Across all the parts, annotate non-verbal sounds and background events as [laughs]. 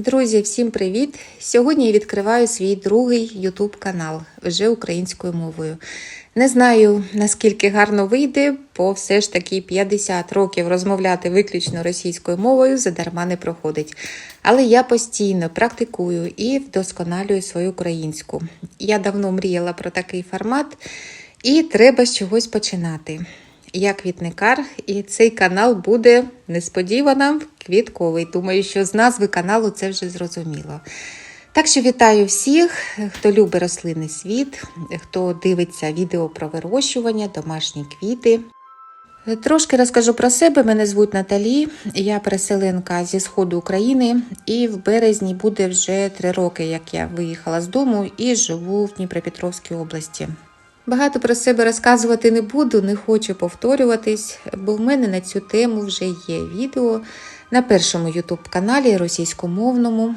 Друзі, всім привіт! Сьогодні я відкриваю свій другий YouTube канал вже українською мовою. Не знаю наскільки гарно вийде, бо все ж таки 50 років розмовляти виключно російською мовою задарма не проходить. Але я постійно практикую і вдосконалюю свою українську. Я давно мріяла про такий формат, і треба з чогось починати. Я квітникар, і цей канал буде несподівано квітковий. Думаю, що з назви каналу це вже зрозуміло. Так що вітаю всіх, хто любить рослинний світ, хто дивиться відео про вирощування, домашні квіти. Трошки розкажу про себе. Мене звуть Наталі, я переселенка зі сходу України, і в березні буде вже три роки, як я виїхала з дому і живу в Дніпропетровській області. Багато про себе розказувати не буду, не хочу повторюватись, бо в мене на цю тему вже є відео на першому youtube каналі російськомовному,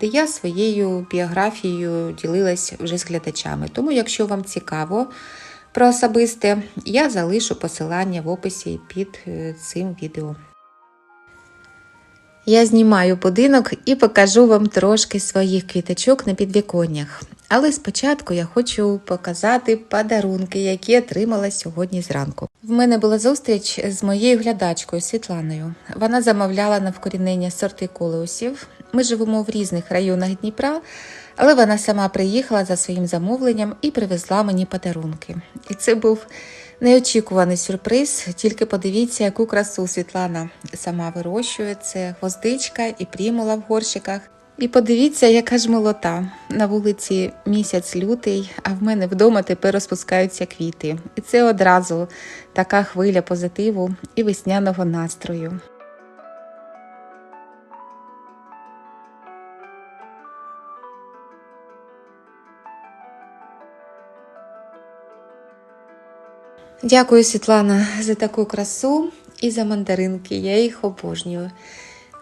де я своєю біографією ділилась вже з глядачами. Тому, якщо вам цікаво про особисте, я залишу посилання в описі під е, цим відео. Я знімаю будинок і покажу вам трошки своїх квіточок на підвіконнях. Але спочатку я хочу показати подарунки, які отримала сьогодні зранку. В мене була зустріч з моєю глядачкою Світланою. Вона замовляла на вкорінення сорти колеусів. Ми живемо в різних районах Дніпра, але вона сама приїхала за своїм замовленням і привезла мені подарунки. І це був неочікуваний сюрприз. Тільки подивіться, яку красу Світлана сама вирощує. Це гвоздичка і прімула в горщиках. І подивіться, яка ж молота. На вулиці місяць лютий, а в мене вдома тепер розпускаються квіти. І це одразу така хвиля позитиву і весняного настрою. Дякую, Світлана, за таку красу і за мандаринки. Я їх обожнюю.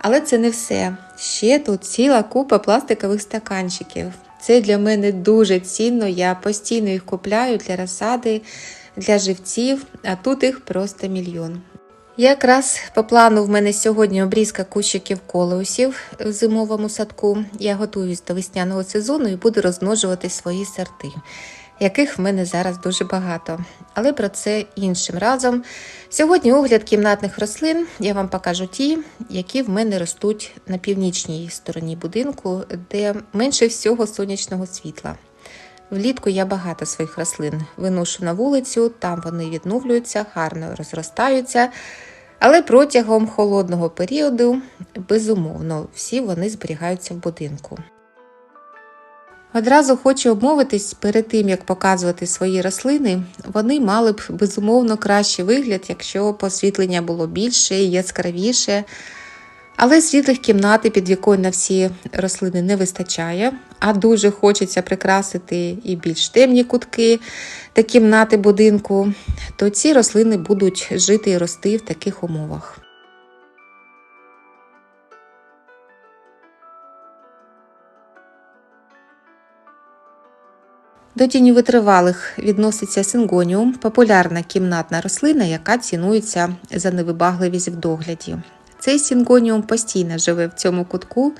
Але це не все. Ще тут ціла купа пластикових стаканчиків. Це для мене дуже цінно. Я постійно їх купляю для розсади, для живців, а тут їх просто мільйон. Якраз по плану в мене сьогодні обрізка кущиків колеусів в зимовому садку. Я готуюсь до весняного сезону і буду розмножувати свої сорти яких в мене зараз дуже багато. Але про це іншим разом. Сьогодні огляд кімнатних рослин я вам покажу ті, які в мене ростуть на північній стороні будинку, де менше всього сонячного світла. Влітку я багато своїх рослин виношу на вулицю, там вони відновлюються, гарно розростаються. Але протягом холодного періоду, безумовно, всі вони зберігаються в будинку. Одразу хочу обмовитись перед тим, як показувати свої рослини, вони мали б безумовно кращий вигляд, якщо посвітлення було більше і яскравіше. Але світлих кімнат і на всі рослини не вистачає, а дуже хочеться прикрасити і більш темні кутки та кімнати будинку, то ці рослини будуть жити і рости в таких умовах. До тіні витривалих відноситься сингоніум, популярна кімнатна рослина, яка цінується за невибагливість в догляді. Цей сингоніум постійно живе в цьому кутку.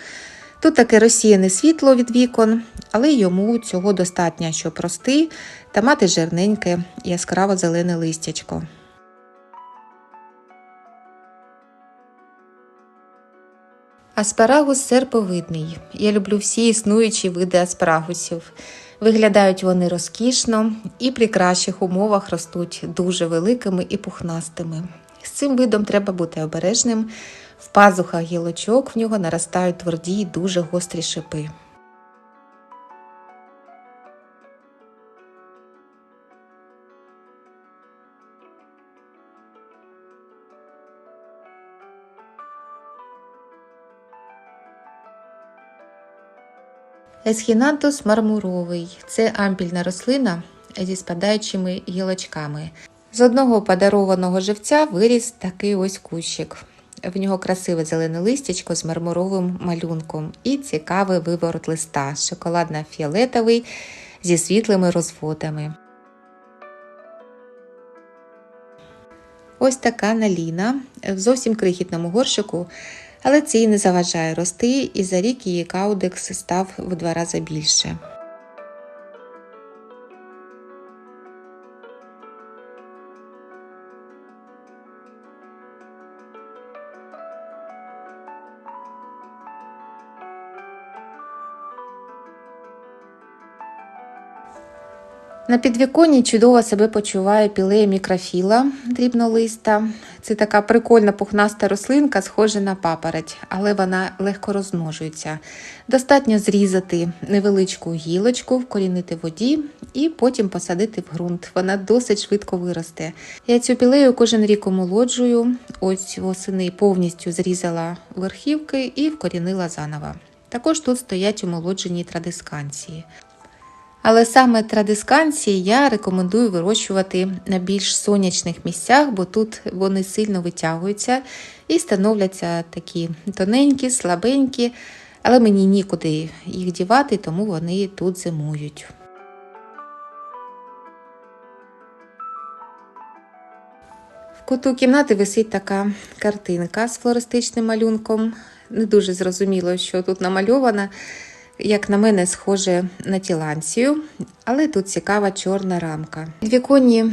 Тут таке розсіяне світло від вікон, але йому цього достатньо, щоб рости та мати жирненьке яскраво зелене листячко. Аспарагус серповидний. Я люблю всі існуючі види аспарагусів. Виглядають вони розкішно і при кращих умовах ростуть дуже великими і пухнастими. З цим видом треба бути обережним. В пазухах гілочок в нього наростають тверді й дуже гострі шипи. Есхінантус мармуровий це ампільна рослина зі спадаючими гілочками. З одного подарованого живця виріс такий ось кущик. В нього красиве зелене листячко з мармуровим малюнком і цікавий виворот листа, шоколадно-фіолетовий зі світлими розводами. Ось така наліна в зовсім крихітному горшику Але це їй не заважає рости, і за рік її каудекс став в два рази більше. На підвіконні чудово себе почуває пілея мікрофіла дрібнолиста. Це така прикольна пухнаста рослинка, схожа на папороть, але вона легко розмножується. Достатньо зрізати невеличку гілочку, вкорінити в воді і потім посадити в ґрунт. Вона досить швидко виросте. Я цю пілею кожен рік омолоджую. Ось восени повністю зрізала верхівки і вкорінила заново. Також тут стоять омолоджені традисканції. Але саме традисканції я рекомендую вирощувати на більш сонячних місцях, бо тут вони сильно витягуються і становляться такі тоненькі, слабенькі, але мені нікуди їх дівати, тому вони тут зимують. В куту кімнати висить така картинка з флористичним малюнком. Не дуже зрозуміло, що тут намальовано як на мене, схоже на тіланцію, але тут цікава чорна рамка. В віконі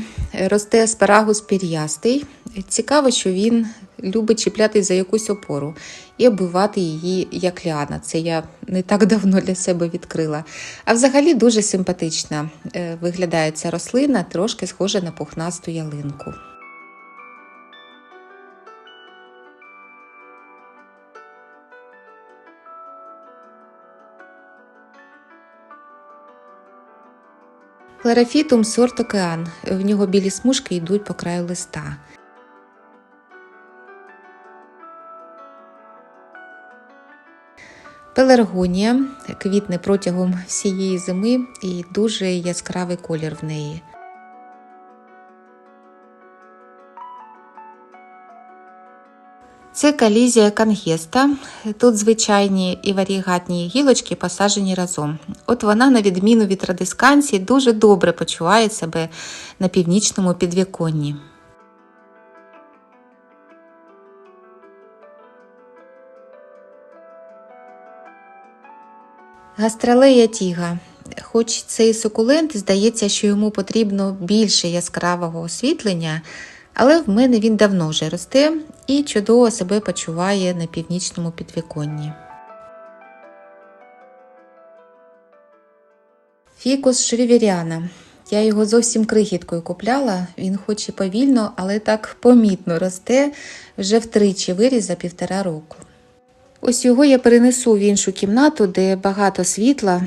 росте аспарагус пір'ястий. Цікаво, що він любить чіплятись за якусь опору і оббивати її як ліана. Це я не так давно для себе відкрила. А взагалі дуже симпатична е, виглядає ця рослина, трошки схожа на пухнасту ялинку. Хлорофітум сорт океан. В нього білі смужки йдуть по краю листа. Пеларгонія квітне протягом всієї зими і дуже яскравий колір в неї. Це калізія кангеста. Тут звичайні і варігатні гілочки посаджені разом. От вона, на відміну від радисканції, дуже добре почуває себе на північному підвіконні. Гастралея тіга. Хоч цей сукулент здається, що йому потрібно більше яскравого освітлення, але в мене він давно вже росте і чудово себе почуває на північному підвіконні. Фікус шрівіряна. Я його зовсім крихіткою купляла, він хоч і повільно, але так помітно росте вже втричі виріс за півтора року. Ось його я перенесу в іншу кімнату, де багато світла,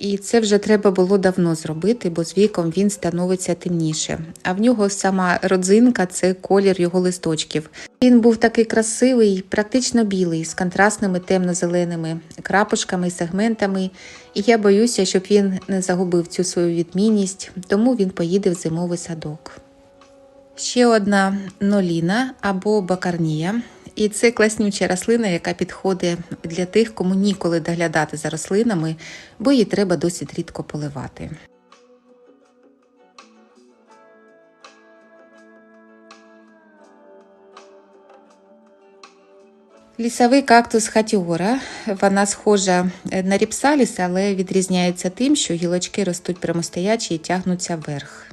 і це вже треба було давно зробити, бо з віком він становиться темніше. А в нього сама родзинка це колір його листочків. Він був такий красивий, практично білий, з контрастними темно-зеленими крапочками і сегментами. І я боюся, щоб він не загубив цю свою відмінність, тому він поїде в зимовий садок. Ще одна ноліна або бакарнія. І це класнюча рослина, яка підходить для тих, кому ніколи доглядати за рослинами, бо її треба досить рідко поливати. Лісовий кактус хатіора. Вона схожа на ріпсаліс, але відрізняється тим, що гілочки ростуть прямостоячі і тягнуться вверх.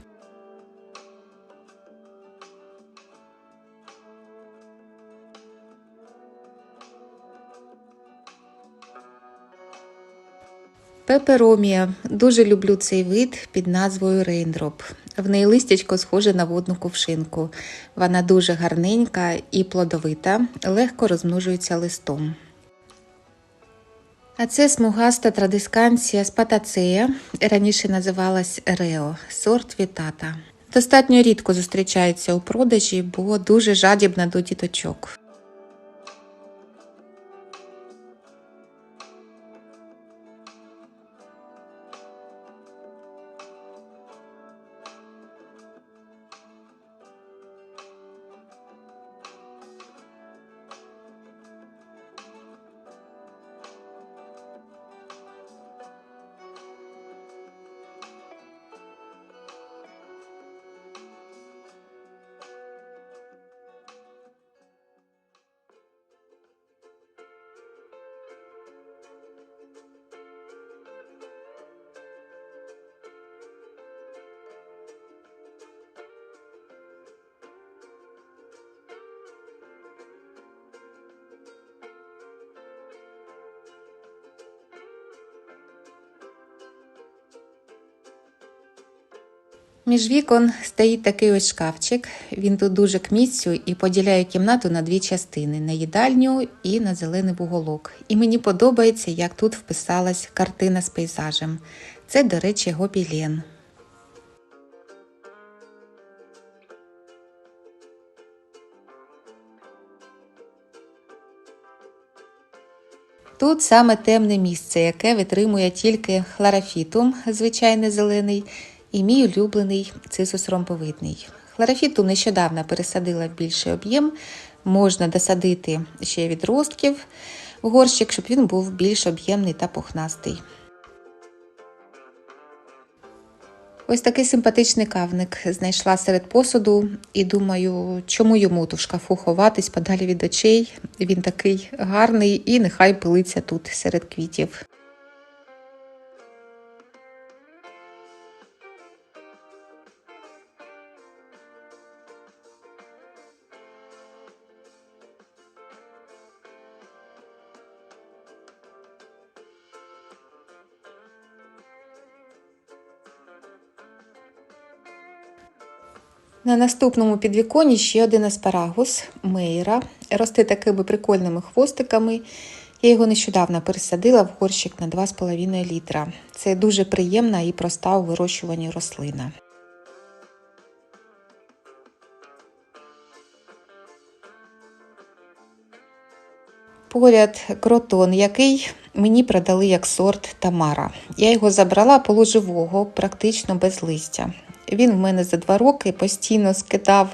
Пеперомія. Дуже люблю цей вид під назвою рейндроп. В неї листячко схоже на водну кувшинку. Вона дуже гарненька і плодовита, легко розмножується листом. А це смугаста традисканція спатацея, раніше називалась Рео, сорт вітата. Достатньо рідко зустрічається у продажі, бо дуже жадібна до діточок. Між вікон стоїть такий ось шкафчик. Він тут дуже к місцю і поділяє кімнату на дві частини: на їдальню і на зелений вуголок. І мені подобається, як тут вписалась картина з пейзажем. Це, до речі, гобілен. Тут саме темне місце, яке витримує тільки хлорофітум, звичайний зелений, і мій улюблений цисус ромбовидний. Хлорофітум нещодавно пересадила в більший об'єм, можна досадити ще відростків в горщик, щоб він був більш об'ємний та пухнастий. Ось такий симпатичний кавник знайшла серед посуду і думаю, чому йому тут в шкафу ховатись подалі від очей. Він такий гарний і нехай пилиться тут серед квітів. На наступному підвіконі ще один аспарагус Мейра. Росте такими прикольними хвостиками. Я його нещодавно пересадила в горщик на 2,5 літра. Це дуже приємна і проста у вирощуванні рослина. Поряд кротон, який мені продали як сорт Тамара. Я його забрала полуживого, практично без листя. Він в мене за два роки постійно скидав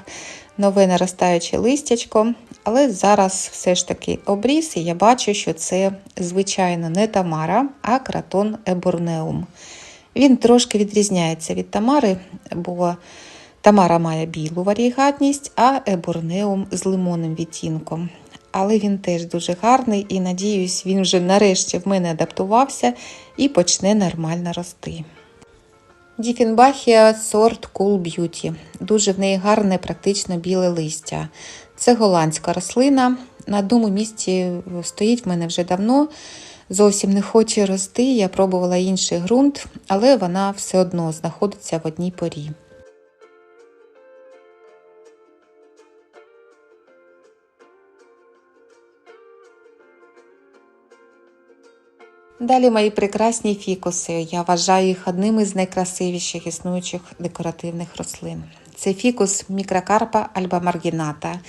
нове наростаюче листячко, але зараз все ж таки обріз, і я бачу, що це, звичайно, не Тамара, а кратон еборнеум. Він трошки відрізняється від Тамари, бо Тамара має білу варігатність, а еборнеум з лимонним відтінком. Але він теж дуже гарний і, надіюсь, він вже нарешті в мене адаптувався і почне нормально рости. Діфінбахія сорт Cool Beauty. Дуже в неї гарне, практично біле листя. Це голландська рослина. На одному місці стоїть в мене вже давно. Зовсім не хоче рости. Я пробувала інший ґрунт, але вона все одно знаходиться в одній порі. Далі мої прекрасні фікуси. Я вважаю їх одним із найкрасивіших існуючих декоративних рослин. Це фікус мікрокарпа альба маргіната.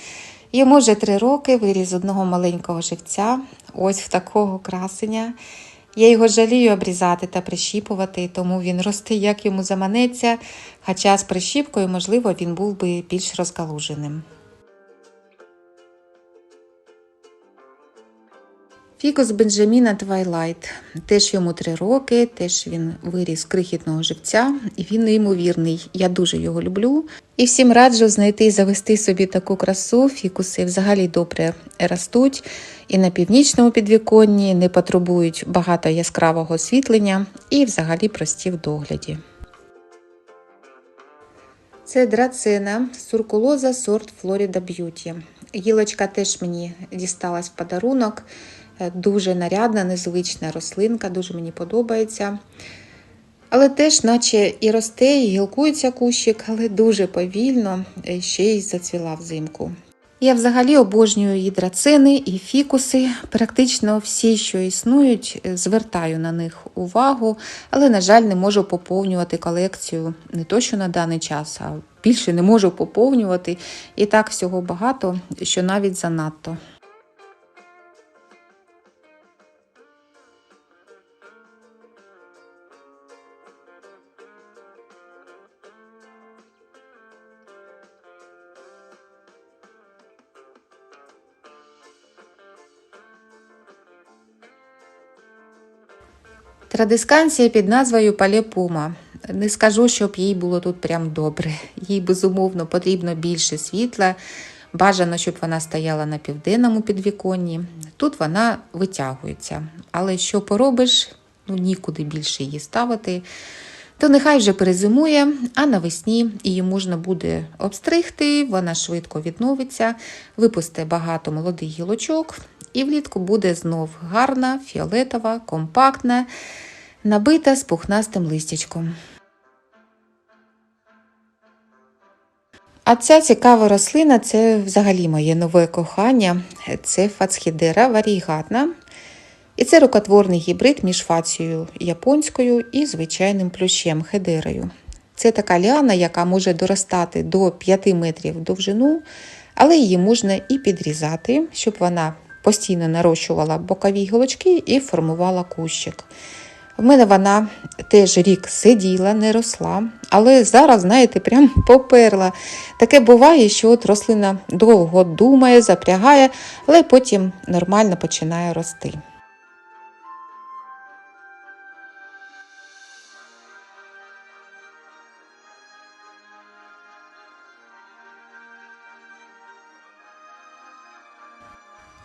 Йому вже три роки виріс з одного маленького живця, ось в такого красення. Я його жалію обрізати та прищіпувати, тому він росте, як йому заманеться, хоча з прищіпкою, можливо, він був би більш розкалуженим. Фікус Бенджаміна Твайлайт. Теж йому три роки, теж він виріс крихітного живця, і він неймовірний. Я дуже його люблю. І всім раджу знайти і завести собі таку красу. Фікуси взагалі добре ростуть. І на північному підвіконні не потребують багато яскравого освітлення і взагалі прості в догляді. Це драцина, суркулоза сорт Florida Beauty. Гілочка теж мені дісталась в подарунок. Дуже нарядна, незвична рослинка, дуже мені подобається. Але теж, наче і росте, і гілкується кущик, але дуже повільно ще й зацвіла взимку. Я взагалі обожнюю і і фікуси. Практично всі, що існують, звертаю на них увагу, але, на жаль, не можу поповнювати колекцію не то, що на даний час, а більше не можу поповнювати. І так всього багато, що навіть занадто. Традисканція під назвою Палепума. Не скажу, щоб їй було тут прям добре. Їй безумовно потрібно більше світла. Бажано, щоб вона стояла на південному підвіконні. Тут вона витягується. Але що поробиш, ну нікуди більше її ставити. То нехай вже перезимує, а навесні її можна буде обстригти, вона швидко відновиться, випусте багато молодих гілочок, і влітку буде знов гарна, фіолетова, компактна, набита з пухнастим листячком. А ця цікава рослина це взагалі моє нове кохання. Це фацхідера варігатна. І це рукотворний гібрид між фацією японською і звичайним плющем хедерою. Це така ліана, яка може доростати до 5 метрів довжину, але її можна і підрізати, щоб вона постійно нарощувала бокові гілочки і формувала кущик. В мене вона теж рік сиділа, не росла, але зараз, знаєте, прям [laughs] поперла. Таке буває, що от рослина довго думає, запрягає, але потім нормально починає рости.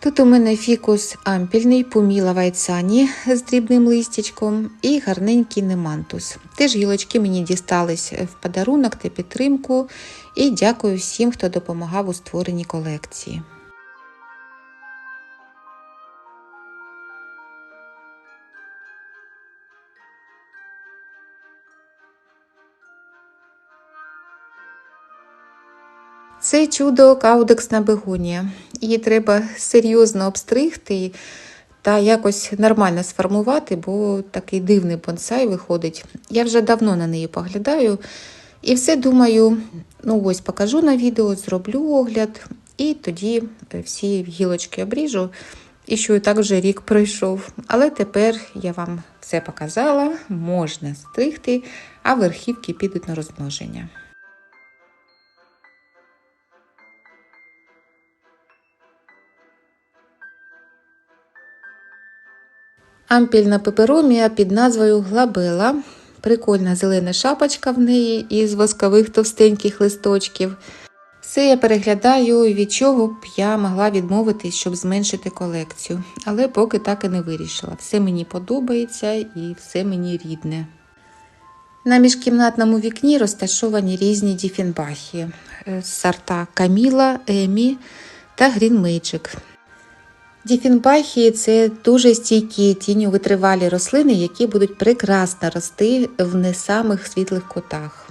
Тут у мене фікус ампільний, пуміла вайцані з дрібним листячком і гарненький немантус. Теж гілочки мені дістались в подарунок та підтримку. І дякую всім, хто допомагав у створенні колекції. Це чудо каудексна бегонія. Її треба серйозно обстригти та якось нормально сформувати, бо такий дивний бонсай виходить. Я вже давно на неї поглядаю. І все думаю, ну ось покажу на відео, зроблю огляд, і тоді всі гілочки обріжу. І що і так вже рік пройшов. Але тепер я вам все показала, можна стригти, а верхівки підуть на розмноження. Ампільна пеперомія під назвою глабела. Прикольна зелена шапочка в неї із воскових товстеньких листочків. Все я переглядаю, від чого б я могла відмовитись, щоб зменшити колекцію. Але поки так і не вирішила. Все мені подобається і все мені рідне. На міжкімнатному вікні розташовані різні діфінбахи з сорта Каміла, Емі та Грінмейджик. Діфінбахії це дуже стійкі тінню витривалі рослини, які будуть прекрасно рости в не самих світлих кутах.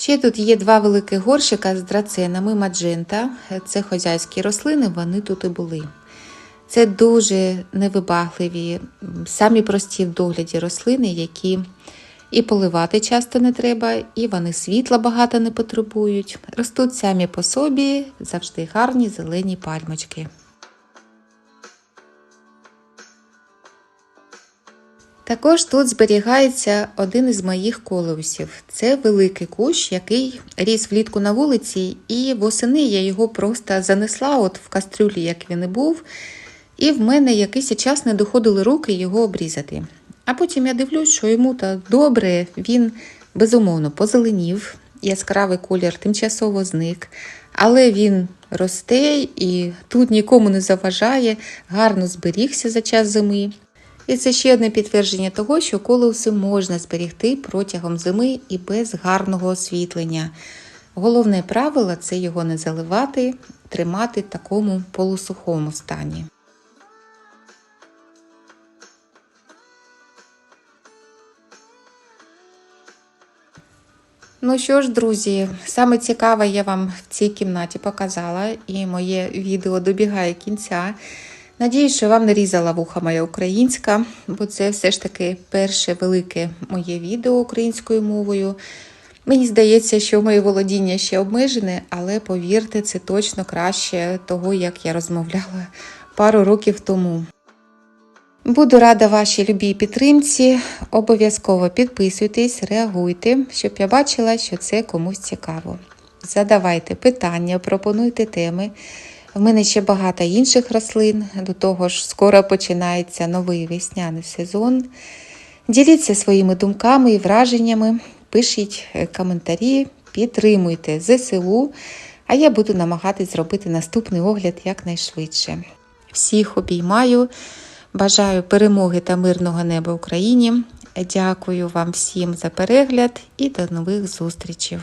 Ще тут є два великі горщика з драценами маджента. Це хозяйські рослини, вони тут і були. Це дуже невибагливі, самі прості в догляді рослини, які і поливати часто не треба, і вони світла багато не потребують. Ростуть самі по собі, завжди гарні зелені пальмочки. Також тут зберігається один із моїх колеусів. Це великий кущ, який ріс влітку на вулиці, і восени я його просто занесла от в кастрюлі, як він і був. І в мене якийсь час не доходили руки його обрізати. А потім я дивлюсь, що йому то добре, він безумовно позеленів, яскравий колір тимчасово зник, але він росте і тут нікому не заважає, гарно зберігся за час зими. І це ще одне підтвердження того, що колеуси можна зберігти протягом зими і без гарного освітлення. Головне правило це його не заливати, тримати в такому полусухому стані. Ну що ж, друзі, саме цікаве я вам в цій кімнаті показала, і моє відео добігає кінця. Надіюсь, що вам не різала вуха моя українська, бо це все ж таки перше велике моє відео українською мовою. Мені здається, що моє володіння ще обмежене, але повірте, це точно краще того, як я розмовляла пару років тому. Буду рада вашій любій підтримці. Обов'язково підписуйтесь, реагуйте, щоб я бачила, що це комусь цікаво. Задавайте питання, пропонуйте теми. В мене ще багато інших рослин, до того ж, скоро починається новий весняний сезон. Діліться своїми думками і враженнями, пишіть е, коментарі, підтримуйте ЗСУ, а я буду намагатись зробити наступний огляд якнайшвидше. Всіх обіймаю, бажаю перемоги та мирного неба Україні. Дякую вам всім за перегляд і до нових зустрічей.